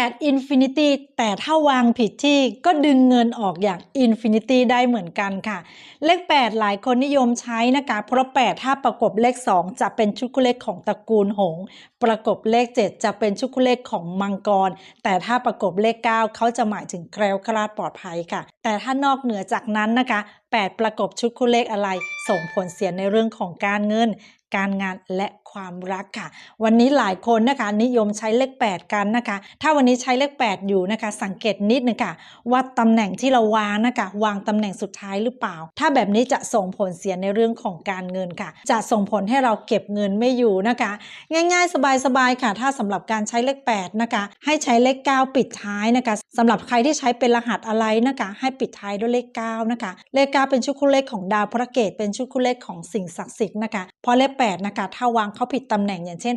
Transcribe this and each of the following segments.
8 Infinity แต่ถ้าวางผิดที่ก็ดึงเงินออกอย่าง Infinity ได้เหมือนกันค่ะ เลข 8 หลายคนนิยมใช้นะคะเพราะ 8 ถ้าประกบเลข 2 จะเป็นชุดคู่เลขของตระกูลหง ประกบเลข 7 จะเป็นชุดคู่เลขของมังกร แต่ถ้าประกบเลข 9 เขาจะหมายถึงแคล้วคลาดปลอดภัยค่ะ แต่ถ้านอกเหนือจากนั้นนะคะ 8 ประกบชุดคู่เลขอะไรส่งผลเสียในเรื่องของการเงิน การงานและความรักค่ะ วันนี้หลายคนนะคะ นิยมใช้เลข 8 กันนะคะ ถ้าวันนี้ใช้เลข 8 อยู่นะคะ สังเกตนิดนึงค่ะว่าตำแหน่งที่เราวางนะคะ วางตำแหน่งสุดท้ายหรือเปล่า ถ้าแบบนี้จะส่งผลเสียในเรื่องของการเงินค่ะ จะส่งผลให้เราเก็บเงินไม่อยู่นะคะ ง่าย ๆ สบายๆค่ะ ถ้าสำหรับการใช้เลข 8 นะคะ ให้ใช้เลข 9 ปิดท้ายนะคะสำหรับใครที่ใช้เป็นรหัสอะไรนะคะ ให้ปิดท้ายด้วยเลข 9 นะคะ เลข 9 เป็นชุดคู่เลขของดาวพระเกตเป็นชุดคู่เลขของสิ่งศักดิ์สิทธิ์นะคะเพราะเลข8นะคะถ้าวางเขาผิดตำแหน่งอย่างเช่น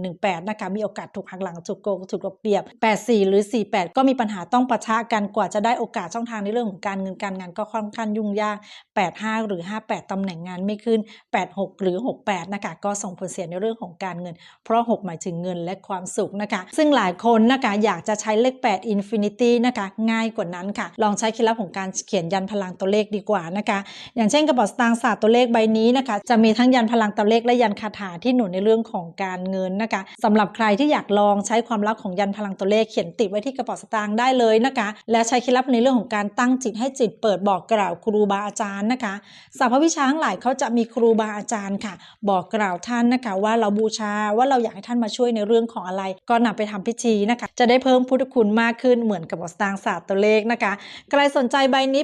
8118นะคะมีโอกาสถูกหักหลังถูกโกงถูกเอาเปรียบ 84 หรือ 48 ก็มีปัญหาต้องปะทะกันกว่าจะได้โอกาสช่องทางในเรื่องของการเงินการงานก็ค่อนข้างยุ่งยาก 85 หรือ 58ตำแหน่งงานไม่ขึ้น 86 หรือ 68นะคะก็ส่งผลเสียในเรื่องของการเงิน เพราะ 6 หมายถึงเงินและความสุขนะคะ ซึ่งหลายคนนะคะอยากจะใช้เลข 8 Infinity นะคะง่ายกว่านั้นค่ะ ลองใช้เคล็ดลับของการเขียนยันพลังตัวเลขดีกว่านะคะ อย่างเช่นกระเป๋าสตางค์ศาสตตัวเลขใบนี้นะคะ จะมีทั้งยันพลังตัวเลขและยันคาถาที่หนุนในเรื่องของการเงินนะคะสำหรับใครที่อยากลองใช้ความลับของยันพลังตัวเลขเขียนติดไว้ที่กระเป๋าสตางค์ได้เลยนะคะ และใช้เคล็ดลับในเรื่องของการตั้งจิตให้จิตเปิดบอกกล่าวครูบาอาจารย์นะคะสาววิชาทั้งหลายเขาจะมีครูบาอาจารย์ค่ะ บอกกล่าวท่านนะคะว่าเราบูชาว่าเราอยากให้ท่านมาช่วยในเรื่องของอะไร ก็นำไปทำพิธีนะคะ จะได้เพิ่มพุทธคุณมากขึ้นเหมือนกับกระเป๋าสตางค์ศาสตร์ตัวเลขนะคะใครสนใจใบนี้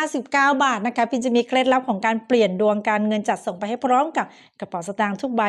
859 บาทนะคะพี่จะมีเคล็ดลับของการเปลี่ยนลี่ยนดวงการเงินจัดส่งไปให้พร้อมกับกระเป๋าสตางค์ทุกใบ